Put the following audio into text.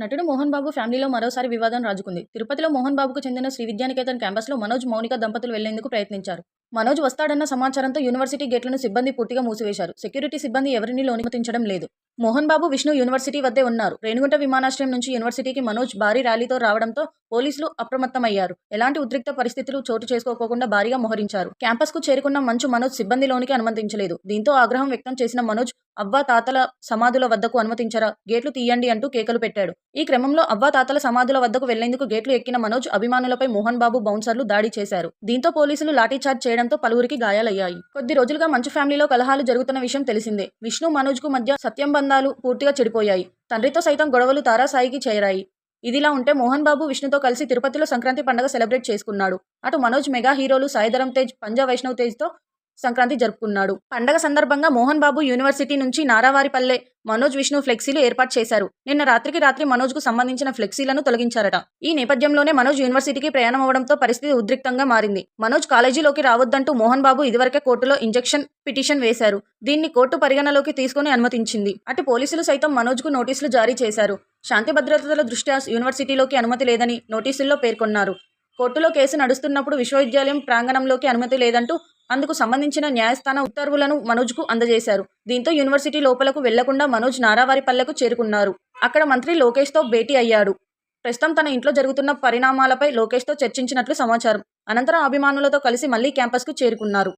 నటుడు మోహన్ బాబు ఫ్యామిలీలో మరోసారి వివాదం రాజుకుంది. తిరుపతిలో మోహన్ బాబుకు చెందిన శ్రీ విద్యానికేతన్ క్యాంపస్లో మనోజ్ మౌనిక దంపతులు వెళ్ళేందుకు ప్రయత్నించారు. మనోజ్ వస్తాడన్న సమాచారంతో యూనివర్సిటీ గేట్లను సిబ్బంది పూర్తిగా మూసివేశారు. సెక్యూరిటీ సిబ్బంది ఎవరిని లోనుమతించడం లేదు. మోహన్ బాబు విష్ణు యూనివర్సిటీ వద్దే ఉన్నారు. రేణుగుంట విమానాశ్రయం నుంచి యూనివర్సిటీకి మనోజ్ భారీ ర్యాలీతో రావడంతో పోలీసులు అప్రమత్తమయ్యారు. ఎలాంటి ఉద్రిక్త పరిస్థితులు చోటు చేసుకోకుండా భారీగా మోహరించారు. క్యాంపస్కు చేరుకున్న మంచు మనోజ్ సిబ్బందిలోనికి అనుమతించలేదు. దీంతో ఆగ్రహం వ్యక్తం చేసిన మనోజ్ అవ్వా తాతల సమాధుల వద్దకు అనుమతించరా? గేట్లు తీయండి అంటూ కేకలు పెట్టాడు. ఈ క్రమంలో అవ్వా తాతల సమాధుల వద్దకు వెళ్ళేందుకు గేట్లు ఎక్కిన మనోజ్ అభిమానులపై మోహన్ బాబు బౌన్సర్లు దాడి చేశారు. దీంతో పోలీసులు లాఠీచార్జ్ చేయడంతో పలువురికి గాయాలయ్యాయి. కొద్ది రోజులుగా మంచు ఫ్యామిలీలో కలహాలు జరుగుతున్న విషయం తెలిసిందే. విష్ణు మనోజ్కు మధ్య సత్యంబంధాలు పూర్తిగా చెడిపోయాయి. తండ్రితో సైతం గొడవలు తారాసాయికి చేరాయి. ఇదిలా ఉంటే మోహన్ బాబు విష్ణుతో కలిసి తిరుపతిలో సంక్రాంతి పండుగ సెలబ్రేట్ చేసుకున్నాడు. అటు మనోజ్ మెగా హీరోలు సాయిధరం తేజ్ పంజా వైష్ణవ్ తేజ్తో సంక్రాంతి జరుపుకున్నాడు. పండగ సందర్భంగా మోహన్ బాబు యూనివర్సిటీ నుంచి నారావారిపల్లె మనోజ్ విష్ణు ఫ్లెక్సీలు ఏర్పాటు చేశారు. నిన్న రాత్రికి రాత్రి మనోజ్కు సంబంధించిన ఫ్లెక్సీలను తొలగించారట. ఈ నేపథ్యంలోనే మనోజ్ యూనివర్సిటీకి ప్రయాణం అవడంతో పరిస్థితి ఉద్రిక్తంగా మారింది. మనోజ్ కాలేజీలోకి రావద్దంటూ మోహన్ బాబు ఇదివరకే కోర్టులో ఇంజెక్షన్ పిటిషన్ వేశారు. దీన్ని కోర్టు పరిగణలోకి తీసుకుని అనుమతించింది. అటు పోలీసులు సైతం మనోజ్కు నోటీసులు జారీ చేశారు. శాంతి భద్రతల దృష్ట్యా యూనివర్సిటీలోకి అనుమతి లేదని నోటీసుల్లో పేర్కొన్నారు. కోర్టులో కేసు నడుస్తున్నప్పుడు విశ్వవిద్యాలయం ప్రాంగణంలోకి అనుమతి లేదంటూ అందుకు సంబంధించిన న్యాయస్థాన ఉత్తర్వులను మనోజ్కు అందజేశారు. దీంతో యూనివర్సిటీ లోపలకు వెళ్ళకుండా మనోజ్ నారావారిపల్లెకు చేరుకున్నారు. అక్కడ మంత్రి లోకేష్తో భేటీ అయ్యాడు. ప్రస్తుతం తన ఇంట్లో జరుగుతున్న పరిణామాలపై లోకేష్తో చర్చించినట్లు సమాచారం. అనంతరం అభిమానులతో కలిసి మళ్ళీ క్యాంపస్కు చేరుకున్నారు.